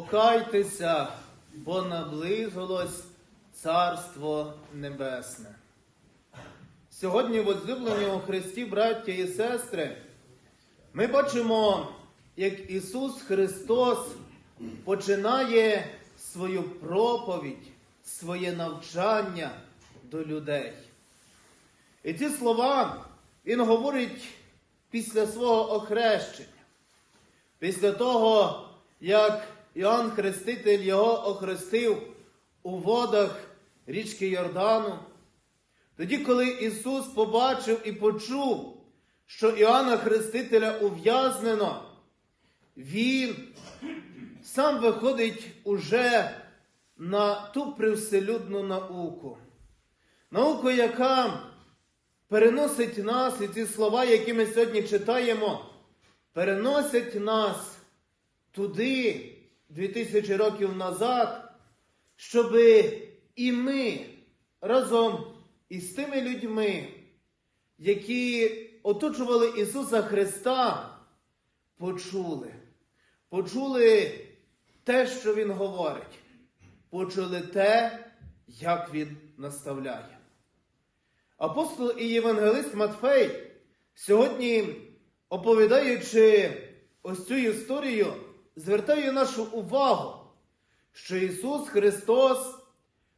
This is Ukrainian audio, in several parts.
Покайтеся, бо наблизилось Царство Небесне. Сьогодні, возлюблені у Христі, браття і сестри, ми бачимо, як Ісус Христос починає свою проповідь, своє навчання до людей. І ці слова Він говорить після свого охрещення. Після того, як Іоанн Хреститель його охрестив у водах річки Йордану, тоді, коли Ісус побачив і почув, що Іоанна Хрестителя ув'язнено, Він сам виходить уже на ту привселюдну науку. Науку, яка переносить нас, і ці слова, які ми сьогодні читаємо, переносять нас туди, 2000 років назад, щоб і ми разом із тими людьми, які оточували Ісуса Христа, почули. Почули те, що Він говорить, почули те, як Він наставляє. Апостол і євангелист Матфей сьогодні, оповідаючи ось цю історію, звертає нашу увагу, що Ісус Христос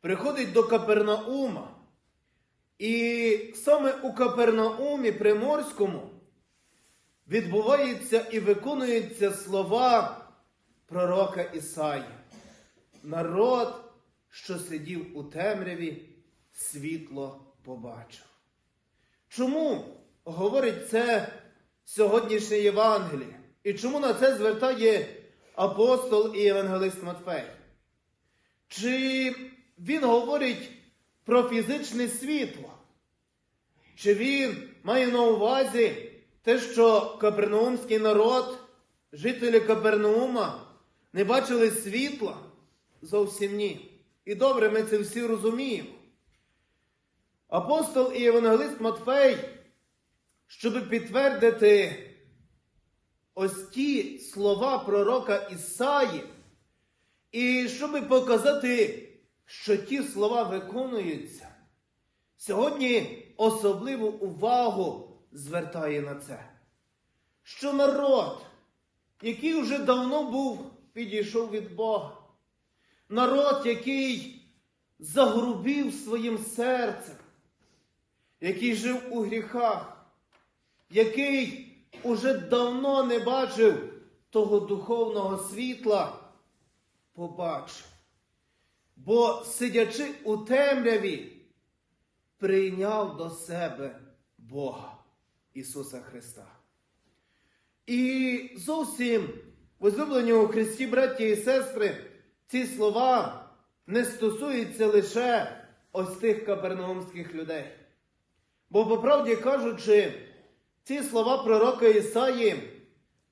приходить до Капернаума. І саме у Капернаумі Приморському відбуваються і виконуються слова пророка Ісаї. Народ, що сидів у темряві, світло побачив. Чому говорить це сьогоднішнє Євангеліє? І чому на це звертає апостол і євангелист Матфей? Чи він говорить про фізичне світло? Чи він має на увазі те, що Капернаумський народ, жителі Капернаума, не бачили світла? Зовсім ні. І добре, ми це всі розуміємо. Апостол і євангелист Матфей, щоб підтвердити ось ті слова пророка Ісаї, і щоб показати, що ті слова виконуються, сьогодні особливу увагу звертає на це, що народ, який вже давно був, підійшов від Бога, народ, який загрубів своїм серцем, який жив у гріхах, який уже давно не бачив того духовного світла, побачив. Бо, сидячи у темряві, прийняв до себе Бога Ісуса Христа. І зовсім, возлюблені у Христі, браті і сестри, ці слова не стосуються лише ось тих капернаумських людей. Бо, по правді кажучи, ці слова пророка Ісаї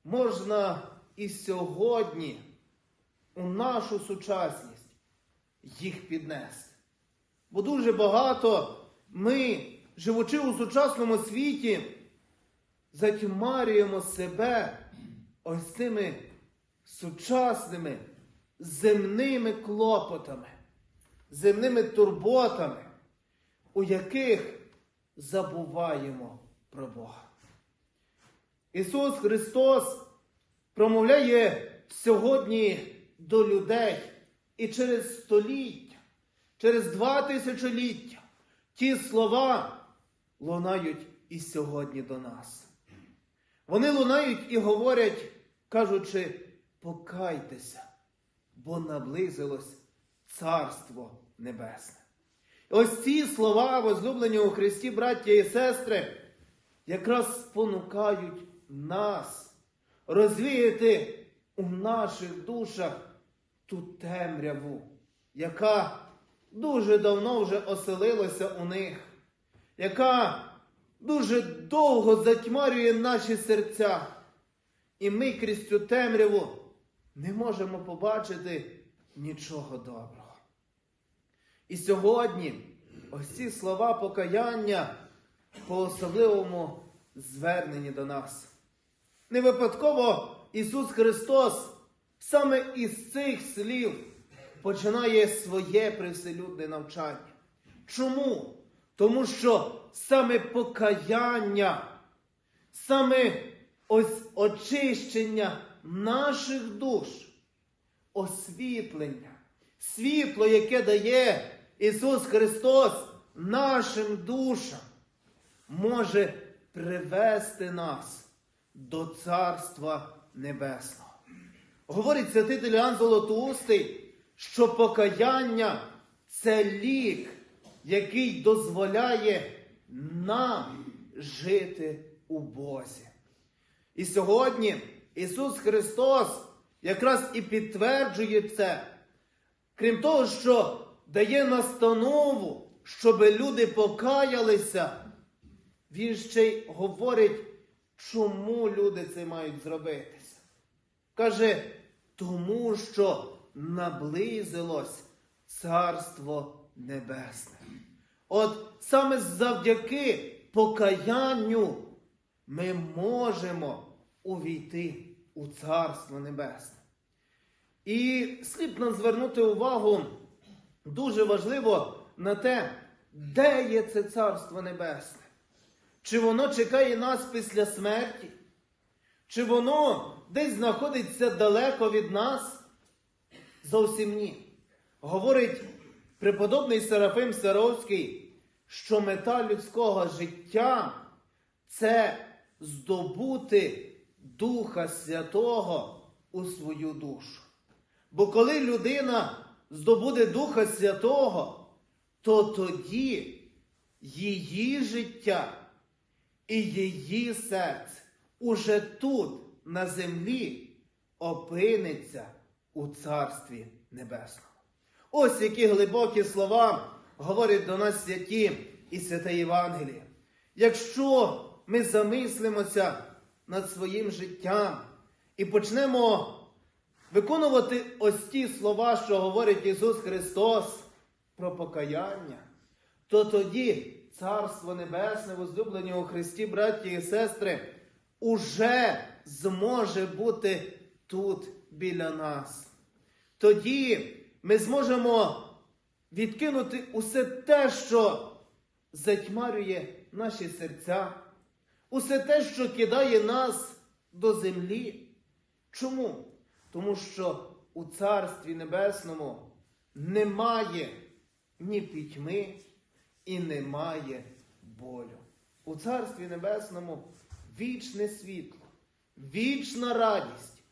можна і сьогодні у нашу сучасність їх піднести. Бо дуже багато ми, живучи у сучасному світі, затьмарюємо себе ось цими сучасними земними клопотами, земними турботами, у яких забуваємо про Бога. Ісус Христос промовляє сьогодні до людей і через століття, через два тисячоліття ті слова лунають і сьогодні до нас. Вони лунають і говорять, кажучи, покайтеся, бо наблизилось Царство Небесне. Ось ці слова, возлюблені у Христі, браття і сестри, якраз спонукають нас розвіяти у наших душах ту темряву, яка дуже давно вже оселилася у них, яка дуже довго затьмарює наші серця. І ми крізь цю темряву не можемо побачити нічого доброго. І сьогодні ось ці слова покаяння по особливому зверненні до нас. Не випадково Ісус Христос саме із цих слів починає своє привселюдне навчання. Чому? Тому що саме покаяння, саме ось очищення наших душ, освітлення, світло, яке дає Ісус Христос нашим душам, може привести нас до Царства Небесного. Говорить святитель Іоанн Золотоустий, що покаяння це лік, який дозволяє нам жити у Бозі. І сьогодні Ісус Христос якраз і підтверджує це, крім того, що дає настанову, щоб люди покаялися, Він ще й говорить, чому люди це мають зробитися. Каже, тому що наблизилось Царство Небесне. От саме завдяки покаянню ми можемо увійти у Царство Небесне. І слід нам звернути увагу дуже важливо на те, де є це Царство Небесне. Чи воно чекає нас після смерті? Чи воно десь знаходиться далеко від нас? Зовсім ні. Говорить преподобний Серафим Саровський, що мета людського життя це здобути Духа Святого у свою душу. Бо коли людина здобуде Духа Святого, то тоді її життя і її серце уже тут, на землі, опиниться у Царстві Небесному. Ось які глибокі слова говорять до нас святі і святе Євангеліє. Якщо ми замислимося над своїм життям і почнемо виконувати ось ті слова, що говорить Ісус Христос про покаяння, то тоді Царство Небесне, возлюблені у Христі, браті і сестри, уже зможе бути тут біля нас. Тоді ми зможемо відкинути усе те, що затьмарює наші серця, усе те, що кидає нас до землі. Чому? Тому що у Царстві Небесному немає ні пітьми і немає болю. У Царстві Небесному вічне світло, вічна радість.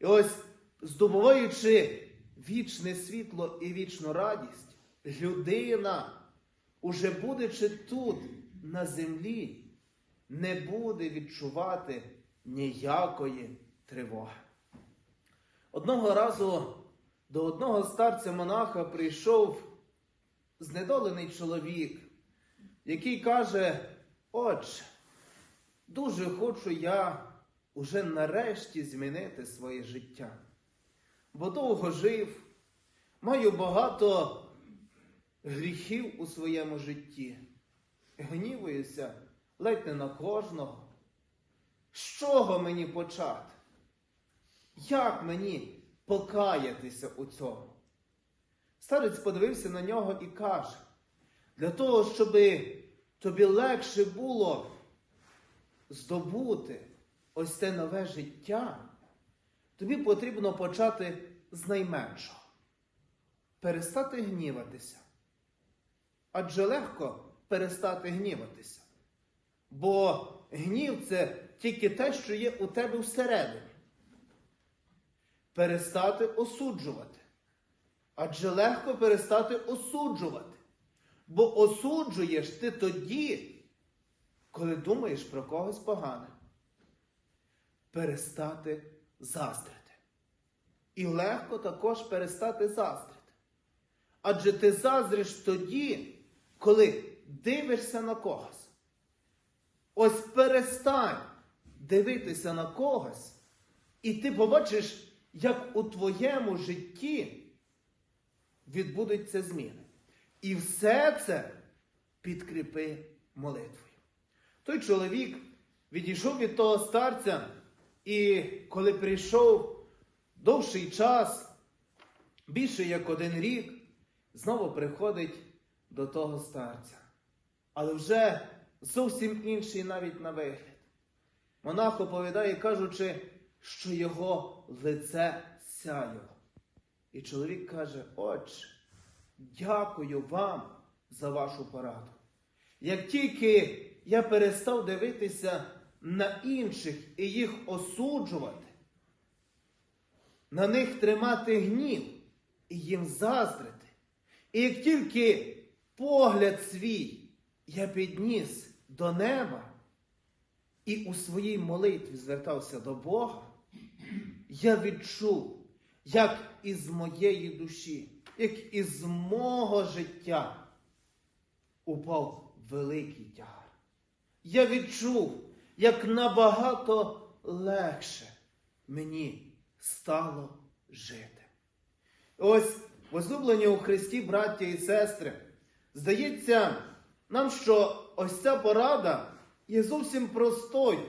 І ось, здобуваючи вічне світло і вічну радість, людина, уже будучи тут, на землі, не буде відчувати ніякої тривоги. Одного разу до одного старця монаха прийшов знедолений чоловік, який каже, Отче, дуже хочу я уже нарешті змінити своє життя, бо довго жив, маю багато гріхів у своєму житті, гнівуюся ледь не на кожного. З чого мені почати? Як мені покаятися у цьому? Старець подивився на нього і каже, для того, щоб тобі легше було здобути ось це нове життя, тобі потрібно почати з найменшого. Перестати гніватися. Адже легко перестати гніватися. Бо гнів це тільки те, що є у тебе всередині. Перестати осуджувати. Адже легко перестати осуджувати. Бо осуджуєш ти тоді, коли думаєш про когось погане. Перестати заздрити. І легко також перестати заздрити. Адже ти заздриш тоді, коли дивишся на когось. Ось перестань дивитися на когось, і ти побачиш, як у твоєму житті відбудуться зміни. І все це підкріпи молитвою. Той чоловік відійшов від того старця, і коли прийшов довший час, більше як один рік, знову приходить до того старця. Але вже зовсім інший навіть на вигляд. Монах оповідає, кажучи, що його лице сяяло. І чоловік каже: Отче, дякую вам за вашу пораду. Як тільки я перестав дивитися на інших і їх осуджувати, на них тримати гнів і їм заздрити. І як тільки погляд свій я підніс до неба і у своїй молитві звертався до Бога, я відчув, як із моєї душі, як із мого життя упав великий тягар. Я відчув, як набагато легше мені стало жити. Ось, возлюблені у Христі, браття і сестри, здається нам, що ось ця порада є зовсім простою,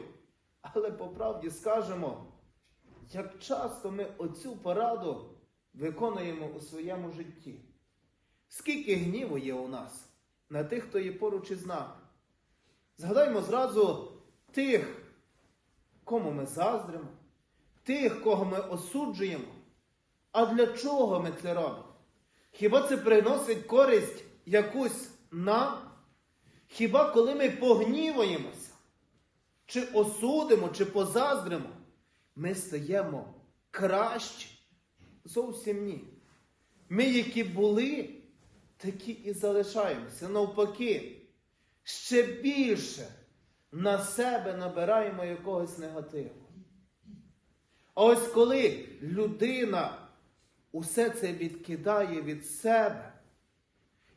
але по правді скажемо, як часто ми оцю пораду виконуємо у своєму житті. Скільки гніву є у нас на тих, хто є поруч із нами. Згадаймо зразу тих, кому ми заздримо, тих, кого ми осуджуємо. А для чого ми це робимо? Хіба це приносить користь якусь нам? Хіба коли ми погніваємося, чи осудимо, чи позаздримо, ми стаємо кращі? Зовсім ні. Ми, які були, такі і залишаємося. Навпаки, ще більше на себе набираємо якогось негативу. А ось коли людина усе це відкидає від себе,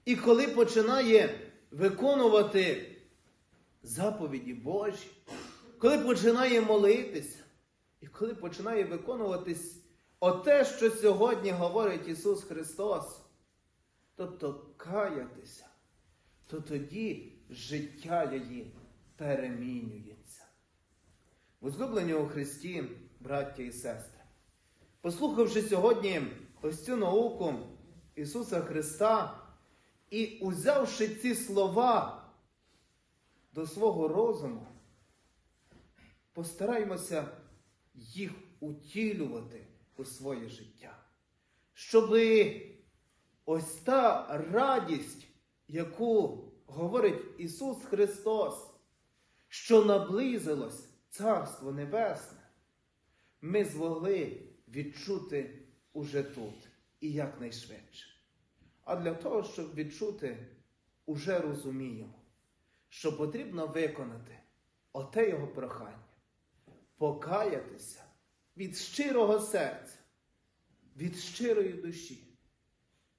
і коли починає виконувати заповіді Божі, коли починає молитися, і коли починає виконуватись оте, що сьогодні говорить Ісус Христос, тобто каятися, то тоді життя її перемінюється. Возлюблені у Христі, браття і сестри, послухавши сьогодні ось цю науку Ісуса Христа і узявши ці слова до свого розуму, постараймося їх утілювати у своє життя, щоб ось та радість, яку говорить Ісус Христос, що наблизилось Царство Небесне, ми змогли відчути уже тут і якнайшвидше. А для того, щоб відчути, уже розуміємо, що потрібно виконати оте його прохання, покаятися від щирого серця, від щирої душі,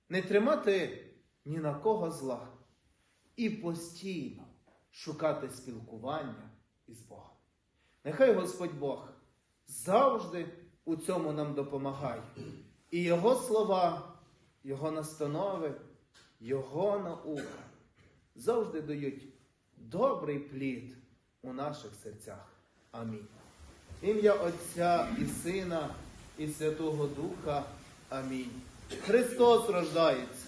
не тримати ні на кого зла і постійно шукати спілкування із Богом. Нехай Господь Бог завжди у цьому нам допомагає. І Його слова, Його настанови, Його наука завжди дають добрий плід у наших серцях. Амінь. Ім'я Отця і Сина, і Святого Духа. Амінь. Христос рождається.